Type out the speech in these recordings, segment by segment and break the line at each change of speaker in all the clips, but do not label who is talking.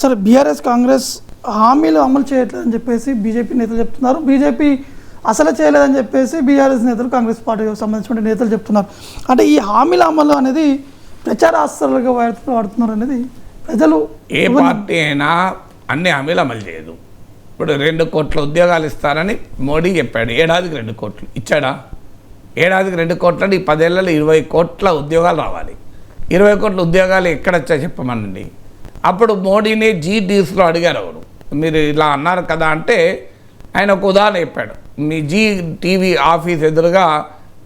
సరే బీఆర్ఎస్ కాంగ్రెస్ హామీలు అమలు చేయట్లేదని చెప్పేసి బీజేపీ నేతలు చెప్తున్నారు. బీజేపీ అసలు చేయలేదని చెప్పేసి బీఆర్ఎస్ నేతలు కాంగ్రెస్ పార్టీకి సంబంధించిన నేతలు చెప్తున్నారు. అంటే ఈ హామీల అమలు అనేది ప్రచార ఆస్తులుగా వాడుతూ వాడుతున్నారు అనేది ప్రజలు
ఏ పార్టీ అయినా అన్ని హామీలు అమలు చేయదు. ఇప్పుడు రెండు కోట్ల ఉద్యోగాలు ఇస్తారని మోడీ చెప్పాడు. ఏడాదికి రెండు కోట్లు ఇచ్చాడా? ఏడాదికి రెండు కోట్లని ఈ పదేళ్ళలో ఇరవై కోట్ల ఉద్యోగాలు రావాలి. ఇరవై కోట్ల ఉద్యోగాలు ఎక్కడ వచ్చాయో చెప్పమనండి? అప్పుడు మోడీని జీ డీస్లో అడిగారు ఎవరు? మీరు ఇలా అన్నారు కదా అంటే ఆయన ఒక ఉదాహరణ చెప్పాడు. మీ జీ టీవీ ఆఫీస్ ఎదురుగా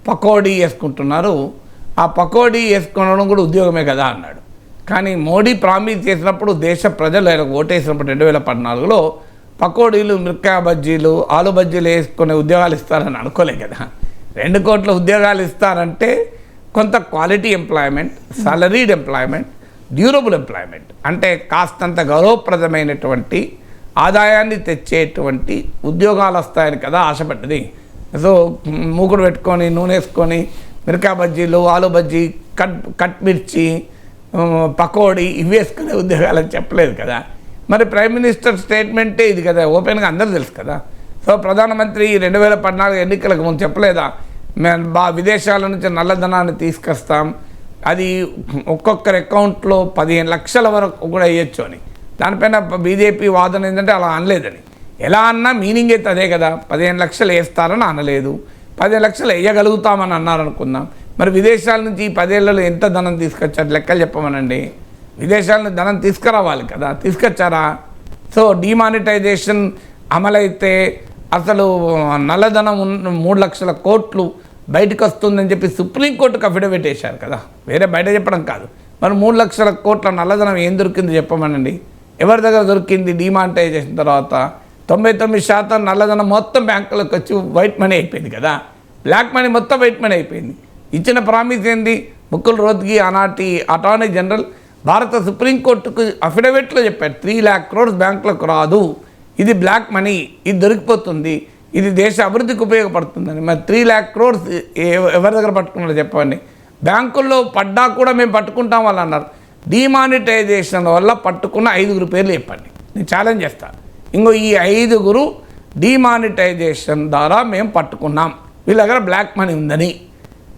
పకోడీ వేసుకుంటున్నారు. ఆ పకోడీ వేసుకోవడం కూడా ఉద్యోగమే కదా అన్నాడు. కానీ మోడీ ప్రామిస్ చేసినప్పుడు దేశ ప్రజలు ఆయనకు ఓటేసినప్పుడు రెండు వేల పద్నాలుగులో పకోడీలు మిరకాయ బజ్జీలు ఆలు బజ్జీలు వేసుకునే ఉద్యోగాలు ఇస్తారని అనుకోలే కదా. రెండు కోట్ల ఉద్యోగాలు ఇస్తారంటే కొంత quality employment salaried employment durable employment అంటే కాస్తంత గౌరవప్రదమైనటువంటి ఆదాయాన్ని తెచ్చేటువంటి ఉద్యోగాలు వస్తాయని కదా ఆశపడ్డది. సో మూకుడు పెట్టుకొని నూనె వేసుకొని మిరకా బజ్జీలు ఆలు బజ్జీ కట్ కట్ మిర్చి పకోడీ ఇవి వేసుకునే ఉద్యోగాలని చెప్పలేదు కదా. మరి ప్రైమ్ మినిస్టర్ స్టేట్మెంటే ఇది కదా. ఓపెన్గా అందరూ తెలుసు కదా. సో ప్రధానమంత్రి రెండు వేల పద్నాలుగు ఎన్నికలకు ముందు చెప్పలేదా? మేము బా విదేశాల నుంచి నల్లధనాన్ని తీసుకొస్తాం. అది ఒక్కొక్కరి అకౌంట్లో పదిహేను లక్షల వరకు కూడా వేయచ్చు అని. దానిపైన బీజేపీ వాదన ఏంటంటే అలా అనలేదని. ఎలా అన్నా మీనింగ్ అయితే అదే కదా పదిహేను లక్షలు వేస్తారని అనలేదు. పదిహేను లక్షలు వేయగలుగుతామని అన్నారు అనుకుందాం మరి విదేశాల నుంచి ఈ పదేళ్ళలో ఎంత ధనం తీసుకొచ్చారు? లెక్కలు చెప్పమనండి. విదేశాల నుంచి ధనం తీసుకురావాలి కదా తీసుకొచ్చారా? సో డిమానిటైజేషన్ అమలైతే అసలు నల్లధనం మూడు లక్షల కోట్లు బయటకు వస్తుందని చెప్పి సుప్రీంకోర్టుకు అఫిడవిట్ వేశారు కదా. వేరే బయట చెప్పడం కాదు. మరి మూడు లక్షల కోట్ల నల్లధనం ఏం దొరికింది చెప్పమనండి. ఎవరి దగ్గర దొరికింది డిమానిటైజేషన్ తర్వాత? తొంభై తొమ్మిది శాతం నల్లధనం మొత్తం బ్యాంకులకు వచ్చి వైట్ మనీ అయిపోయింది కదా. బ్లాక్ మనీ మొత్తం వైట్ మనీ అయిపోయింది. ఇచ్చిన ప్రామిస్ ఏంది? ముక్కుల రోత్గి ఆనాటి అటార్నీ జనరల్ భారత సుప్రీంకోర్టుకు అఫిడవిట్లో చెప్పారు త్రీ ల్యాక్ క్రోర్స్ బ్యాంకులకు రాదు. ఇది బ్లాక్ మనీ ఇది దొరికిపోతుంది. ఇది దేశ అభివృద్ధికి ఉపయోగపడుతుందని. మరి త్రీ ల్యాక్ క్రోర్స్ ఎవరి దగ్గర పట్టుకున్నారో చెప్పండి. బ్యాంకుల్లో పడ్డా కూడా మేము పట్టుకుంటాం వాళ్ళు అన్నారు. డిమానిటైజేషన్ వల్ల పట్టుకున్న ఐదుగురు పేర్లు చెప్పండి. నేను ఛాలెంజ్ చేస్తాను ఇంకో ఈ ఐదుగురు డిమానిటైజేషన్ ద్వారా మేము పట్టుకున్నాం. వీళ్ళ దగ్గర బ్లాక్ మనీ ఉందని.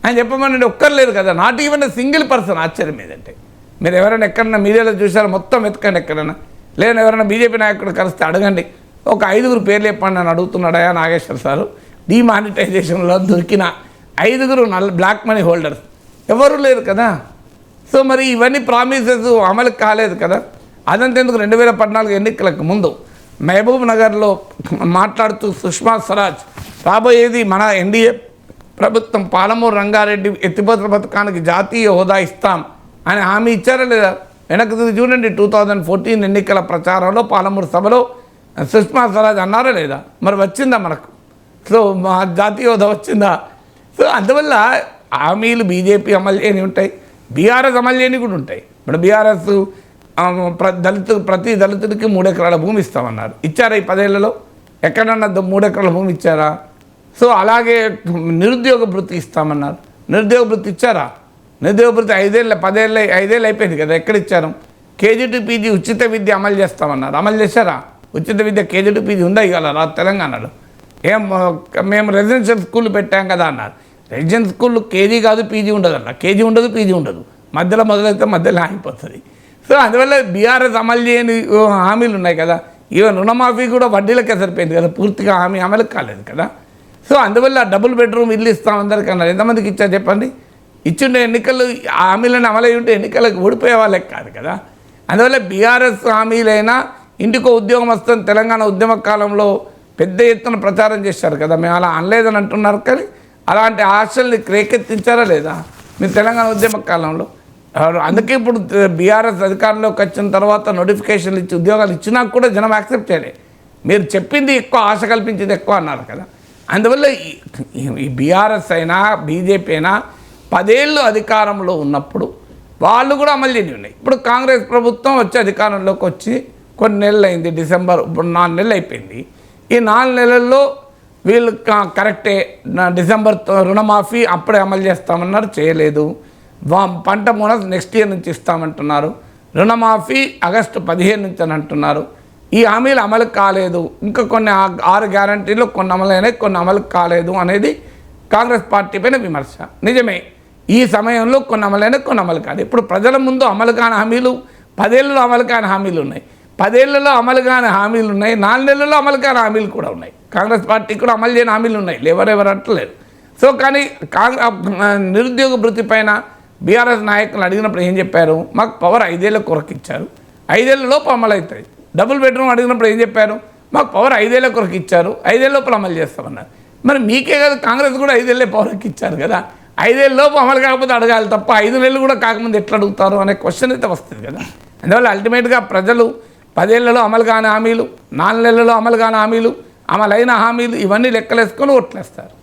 అని చెప్పమని ఒక్కరు లేరు కదా. నాట్ ఈవెన్ సింగిల్ పర్సన్ ఆశ్చర్యం ఏదంటే. మీరు ఎవరైనా ఎక్కడన్నా మీడియాలో చూసారో? మొత్తం వెతకండి ఎక్కడైనా. లేదా ఎవరైనా బీజేపీ నాయకుడు కలిస్తే అడగండి. ఒక ఐదుగురు పేర్లు చెప్పండి అని అడుగుతున్నాడయా నాగేశ్వర్ సారు? డిమానిటైజేషన్లో దొరికిన ఐదుగురు నల్ల బ్లాక్ మనీ హోల్డర్స్. ఎవరు లేరు కదా? సో మరి ఇవన్నీ ప్రామిసెస్ అమలు కాలేదు కదా? అదంతేందుకు రెండు వేల పద్నాలుగు ఎన్నికలకు ముందు మహబూబ్ నగర్లో మాట్లాడుతూ సుష్మా స్వరాజ్ రాబోయేది మన ఎన్డీఏ ప్రభుత్వం పాలమూరు రంగారెడ్డి ఎత్తిపోతల పథకానికి జాతీయ హోదా ఇస్తాం అని హామీ ఇచ్చారా లేదా? వెనక్కి చూడండి టూ థౌజండ్ ఫోర్టీన్ ఎన్నికల ప్రచారంలో పాలమూరు సభలో సుష్మా స్వరాజ్ అన్నారా లేదా? మరి వచ్చిందా మనకు? సో మా జాతీయ హోదా వచ్చిందా? సో అందువల్ల హామీలు బీజేపీ అమలు చేయని ఉంటాయి బీఆర్ఎస్ అమలు చేయని కూడా ఉంటాయి. ఇప్పుడు బీఆర్ఎస్ ఆ, ప్ర ప్రతి దళితుడికి మూడు ఎకరాల భూమి ఇస్తామన్నారు. ఇచ్చారా ఈ పదేళ్ళలో? ఎక్కడన్నా మూడు ఎకరాల భూమి ఇచ్చారా? సో అలాగే నిరుద్యోగ వృత్తి ఇస్తామన్నారు. నిరుద్యోగ వృత్తి ఇచ్చారా? నిరుద్యోగ వృత్తి ఐదేళ్ళ పదేళ్ళ ఐదేళ్ళు అయిపోయింది కదా ఎక్కడ ఇచ్చారు? కేజీటీ పీజీ ఉచిత విద్య అమలు చేస్తామన్నారు. అమలు చేశారా? ఉచిత విద్య కేజీ పీజీ ఉందా ఇవాళ రా తెలంగాణలో? ఏం మేము రెసిడెన్షియల్ స్కూల్ పెట్టాం కదా అన్నారు. రెసిడెన్షియల్ స్కూల్ కేజీ కాదు పీజీ ఉండదు అన్న కేజీ ఉండదు పీజీ ఉండదు. మధ్యలో మొదలైతే మధ్యలో ఆగిపోతుంది. సో అందువల్ల బీఆర్ఎస్ అమలు చేయని హామీలు ఉన్నాయి కదా. ఈవెన్ రుణమాఫీ కూడా వడ్డీలకే సరిపోయింది కదా. పూర్తిగా హామీ అమలు కాలేదు కదా. సో అందువల్ల డబుల్ బెడ్రూమ్ ఇల్లు ఇస్తాం అందరికీ అన్నారు. ఎంతమందికి ఇచ్చారు చెప్పండి? ఇచ్చిండే ఎన్నికలు ఆ హామీలను అమలై ఉంటే ఎన్నికలకు ఓడిపోయే వాళ్ళకి కాదు కదా. అందువల్ల బీఆర్ఎస్ హామీలైనా ఇంటికో ఉద్యోగం వస్తుంది తెలంగాణ ఉద్యమ కాలంలో పెద్ద ఎత్తున ప్రచారం చేశారు కదా. మేము అలా అనలేదని అంటున్నారు కానీ అలాంటి ఆశల్ని రేకెత్తించారా లేదా? మీరు తెలంగాణ ఉద్యమ కాలంలో. అందుకే ఇప్పుడు బీఆర్ఎస్ అధికారంలోకి వచ్చిన తర్వాత నోటిఫికేషన్లు ఇచ్చి ఉద్యోగాలు ఇచ్చినా కూడా జనం యాక్సెప్ట్ చేయలే. మీరు చెప్పింది ఎక్కువ ఆశ కల్పించింది ఎక్కువ అన్నారు కదా. అందువల్ల ఈ- ఈ- బీఆర్ఎస్ అయినా బీజేపీ అయినా పదేళ్ళు అధికారంలో ఉన్నప్పుడు వాళ్ళు కూడా అమలు చేయని ఉన్నాయి ఇప్పుడు కాంగ్రెస్ ప్రభుత్వం వచ్చి అధికారంలోకి వచ్చి కొన్ని నెలలు అయింది డిసెంబర్ ఇప్పుడు నాలుగు నెలలు అయిపోయింది. ఈ నాలుగు నెలల్లో వీళ్ళు కరెక్టే డిసెంబర్ రుణమాఫీ అప్పుడే అమలు చేస్తామన్నారు చేయలేదు. వా పంట బోనస్ నెక్స్ట్ ఇయర్ నుంచి ఇస్తామంటున్నారు. రుణమాఫీ ఆగస్టు పదిహేను నుంచి అని అంటున్నారు. ఈ హామీలు అమలు కాలేదు. ఇంకా కొన్ని ఆ- ఆరు గ్యారంటీలు కొన్ని అమలైనాయి కొన్ని అమలు కాలేదు అనేది కాంగ్రెస్ పార్టీ పైన విమర్శ. నిజమే ఈ సమయంలో కొన్ని అమలైన కొన్ని అమలు కాదు ఇప్పుడు ప్రజల ముందు అమలు కాని హామీలు పదేళ్ళలో అమలు కాని హామీలు ఉన్నాయి. పదేళ్ళలో అమలు కాని హామీలు ఉన్నాయి నాలుగు నెలల్లో అమలు కాని హామీలు కూడా ఉన్నాయి. కాంగ్రెస్ పార్టీ కూడా అమలు చేయని హామీలు ఉన్నాయి ఎవరెవరు అంటలేరు సో కానీ కాంగ్రెస్ నిరుద్యోగ వృత్తి పైన బీఆర్ఎస్ నాయకులు అడిగినప్పుడు ఏం చెప్పారు? మాకు పవర్ ఐదేళ్ళ కొరకు ఇచ్చారు. ఐదేళ్ళ లోపు అమలు అవుతుంది డబుల్ బెడ్రూమ్ అడిగినప్పుడు ఏం చెప్పారు? మాకు పవర్ ఐదేళ్ళ కొరకు ఇచ్చారు ఐదేళ్ళ లోపల అమలు చేస్తామన్నారు. మరి మీకే కదా కాంగ్రెస్ కూడా ఐదేళ్ళే పవర్కి ఇచ్చారు కదా? ఐదేళ్ళ లోపు అమలు కాకపోతే అడగాలి తప్ప ఐదు నెలలు కూడా కాకముందు ఎట్లా అడుగుతారు అనే క్వశ్చన్ అయితే వస్తుంది కదా. అందువల్ల అల్టిమేట్గా ప్రజలు పదేళ్ళలో అమలు కాని హామీలు నాలుగు నెలల్లో అమలు కాని హామీలు అమలైన హామీలు ఇవన్నీ లెక్కలేసుకొని ఓట్లేస్తారు.